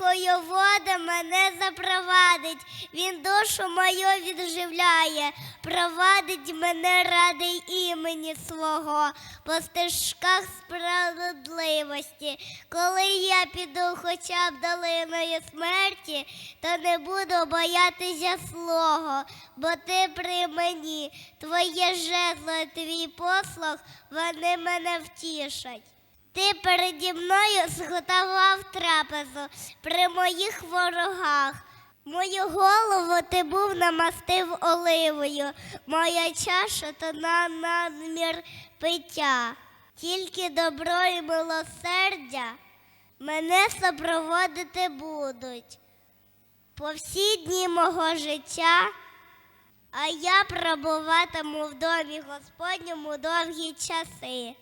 воду мене запровадить. Він душу мою відживляє, провадить мене ради імені свого по стежках справедливості. Коли я піду хоча б долиною смерті, то не буду боятися злого, бо ти при мені, твоє жезло, твій послуг, вони мене втішать. Ти переді мною зготував трапезу при моїх ворогах. Мою голову ти був намастив оливою, моя чаша то на надмір пиття. Тільки добро і милосердя мене супроводити будуть по всі дні мого життя, а я пробуватиму в домі Господньому довгі часи.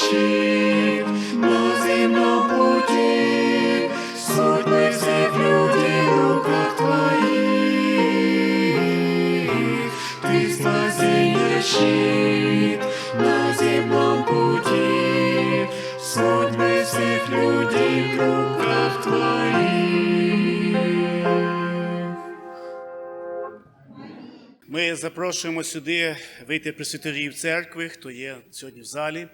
спасение щит на земном пути, Судьбы всех людей в руках Твоих. Ты спасение щит на земном пути, Судьбы всех людей в руках Твоих. Ми запрошуємо сюди вийти пресвітерів церкви, хто є сьогодні в залі.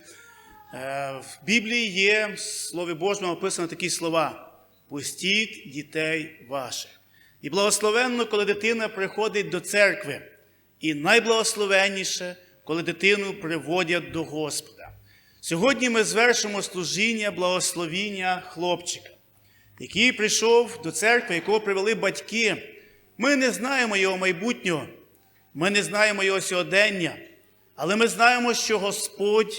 Е, В Біблії є в Слові Божому описано такі слова: пустіть дітей ваших. І благословенно, коли дитина приходить до церкви, і найблагословенніше, коли дитину приводять до Господа. Сьогодні ми звершимо служіння благословіння хлопчика, який прийшов до церкви, якого привели батьки. Ми не знаємо його майбутнього, ми не знаємо його сьогодення, але ми знаємо, що Господь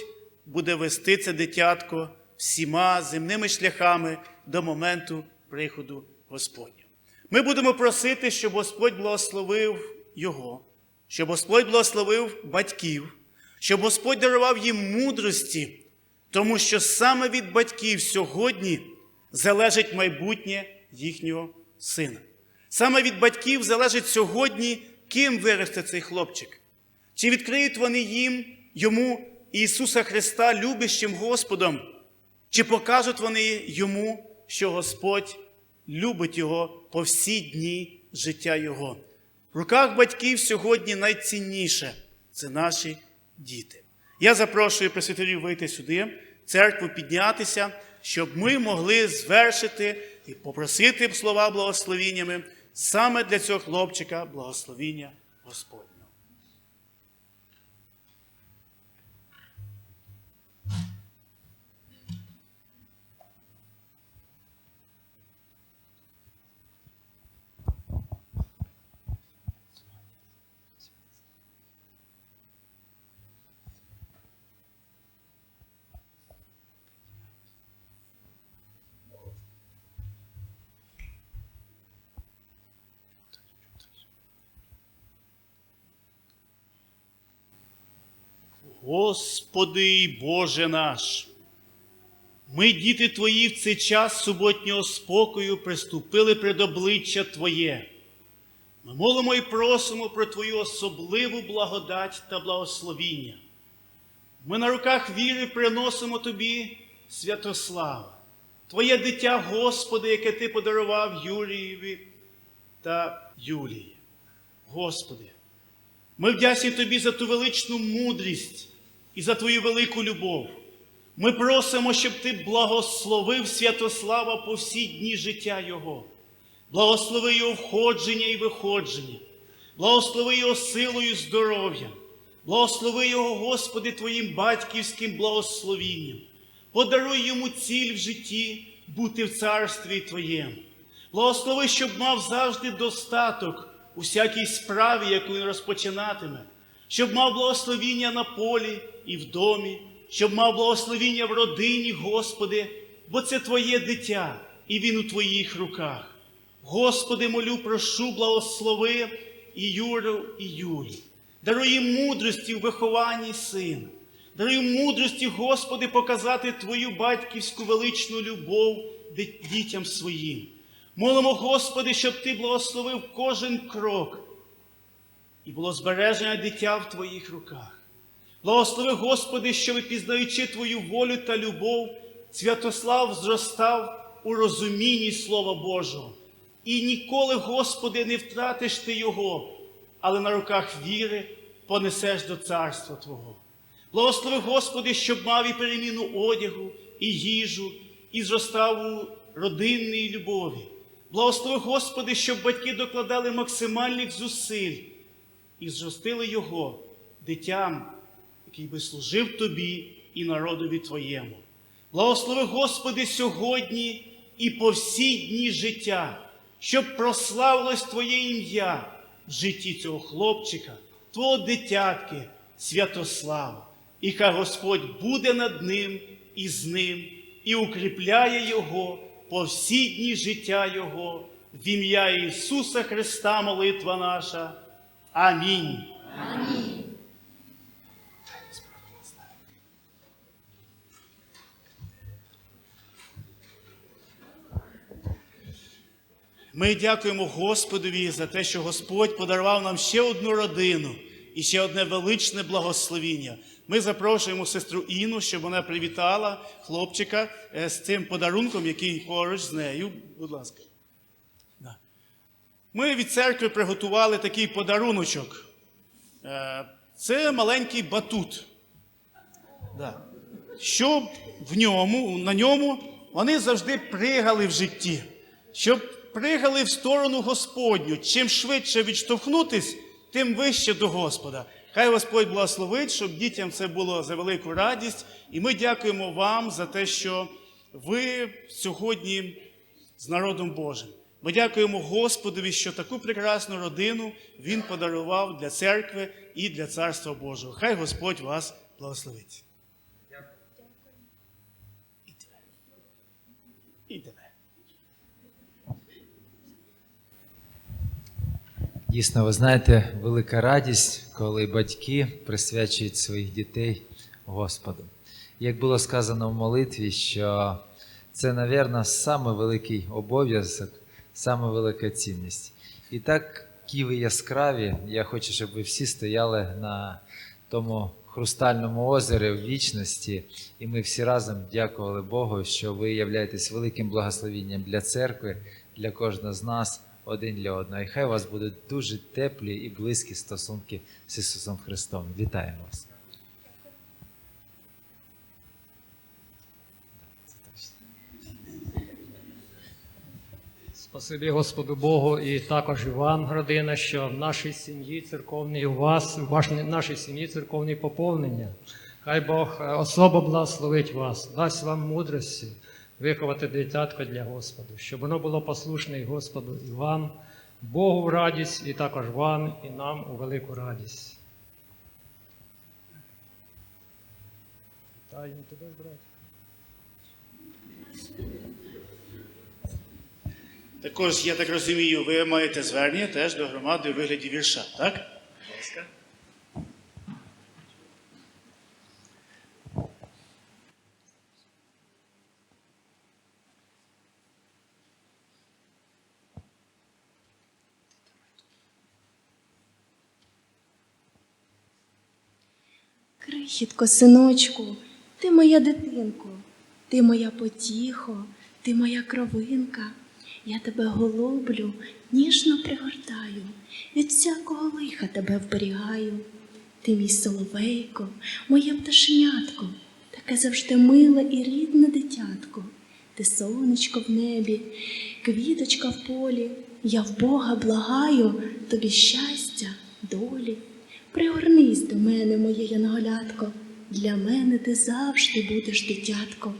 буде вести це дитятко всіма земними шляхами до моменту приходу Господнього. Ми будемо просити, щоб Господь благословив його, щоб Господь благословив батьків, щоб Господь дарував їм мудрості, тому що саме від батьків сьогодні залежить майбутнє їхнього сина. Саме від батьків залежить сьогодні, ким виросте цей хлопчик. Чи відкриють вони їм йому Ісуса Христа любящим Господом, чи покажуть вони йому, що Господь любить його по всі дні життя Його. В руках батьків сьогодні найцінніше це наші діти. Я запрошую пресвітерів вийти сюди, церкву піднятися, щоб ми могли звершити і попросити слова благословіннями саме для цього хлопчика благословіння Господнього. Господи й Боже наш, ми, діти Твої, в цей час суботнього спокою приступили пред обличчя Твоє. Ми молимо і просимо про Твою особливу благодать та благословіння. Ми на руках віри приносимо Тобі Святославу, Твоє дитя, Господи, яке Ти подарував Юрієві та Юлії. Господи, ми вдячні Тобі за ту величну мудрість і за Твою велику любов. Ми просимо, щоб Ти благословив Святослава по всі дні життя Його. Благослови його входження і виходження, благослови його силою і здоров'ям, благослови його, Господи, Твоїм батьківським благословінням. Подаруй йому ціль в житті бути в царстві Твоєму. Благослови, щоб мав завжди достаток у всякій справі, яку він розпочинатиме, щоб мав благословіння на полі і в домі, щоб мав благословіння в родині, Господи, бо це Твоє дитя, і він у Твоїх руках. Господи, молю, прошу, благослови і Юру, і Юлі. Даруй їм мудрості в вихованні сина. Даруй мудрості, Господи, показати Твою батьківську величну любов дітям своїм. Молимо, Господи, щоб Ти благословив кожен крок і було збереження дитя в Твоїх руках. Благослови, Господи, щоб, пізнаючи Твою волю та любов, Святослав зростав у розумінні Слова Божого. І ніколи, Господи, не втратиш Ти Його, але на руках віри понесеш до царства Твого. Благослови, Господи, щоб мав і переміну одягу, і їжу, і зростав у родинній любові. Благослови, Господи, щоб батьки докладали максимальних зусиль і зростили його дитям, який би служив Тобі і народові Твоєму. Благослови, Господи, сьогодні і по всі дні життя, щоб прославилось Твоє ім'я в житті цього хлопчика, Твого дитятки, Святослава. І хай Господь буде над ним і з ним, і укріпляє його по всі дні життя Його, в ім'я Ісуса Христа, молитва наша. Амінь. Ми дякуємо Господові за те, що Господь подарував нам ще одну родину і ще одне величне благословіння. Ми запрошуємо сестру Інну, щоб вона привітала хлопчика е, з цим подарунком, який поруч з нею. Будь ласка. Ми від церкви приготували такий подаруночок. Е, Це маленький батут. Щоб в ньому, на ньому вони завжди пригали в житті, щоб пригали в сторону Господню. Чим швидше відштовхнутись, тим вище до Господа. Хай Господь благословить, щоб дітям це було за велику радість. І ми дякуємо вам за те, що ви сьогодні з народом Божим. Ми дякуємо Господові, що таку прекрасну родину Він подарував для церкви і для Царства Божого. Хай Господь вас благословить. І тебе. І тебе. Дійсно, ви знаєте, велика радість, коли батьки присвячують своїх дітей Господу. Як було сказано в молитві, що це, напевно, саме великий обов'язок, саме велика цінність. І так, ківи яскраві, я хочу, щоб ви всі стояли на тому хрустальному озері в вічності, і ми всі разом дякували Богу, що ви являєтесь великим благословінням для церкви, для кожного з нас один для одного. І хай у вас будуть дуже теплі і близькі стосунки з Ісусом Христом. Вітаємо вас. Спасибі Господу Богу і також і вам, родина, що в нашій сім'ї церковній у вас, в нашій сім'ї церковні поповнення. Хай Бог е, особо благословить вас, дасть вам мудрості виховати дитятко для Господу, щоб воно було послушне і Господу і вам, Богу в радість, і також вам, і нам у велику радість. Вітаємо тебе, брат. Також, я так розумію, ви маєте звернення теж до громади у вигляді вірша, так? Будь ласка. Крихітко, синочку, ти моя дитинко, ти моя потіхо, ти моя кровинка. Я тебе голублю, ніжно пригортаю, від всякого лиха тебе вберігаю. Ти мій соловейко, моє пташенятко, таке завжди миле і рідне дитятко. Ти сонечко в небі, квіточка в полі, я в Бога благаю тобі щастя, долі. Пригорнись до мене, моє янголятко, для мене ти завжди будеш дитятко.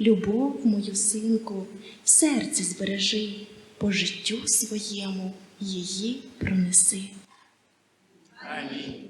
Любов мою синку, в серці збережи, по життю своєму її пронеси. Амінь.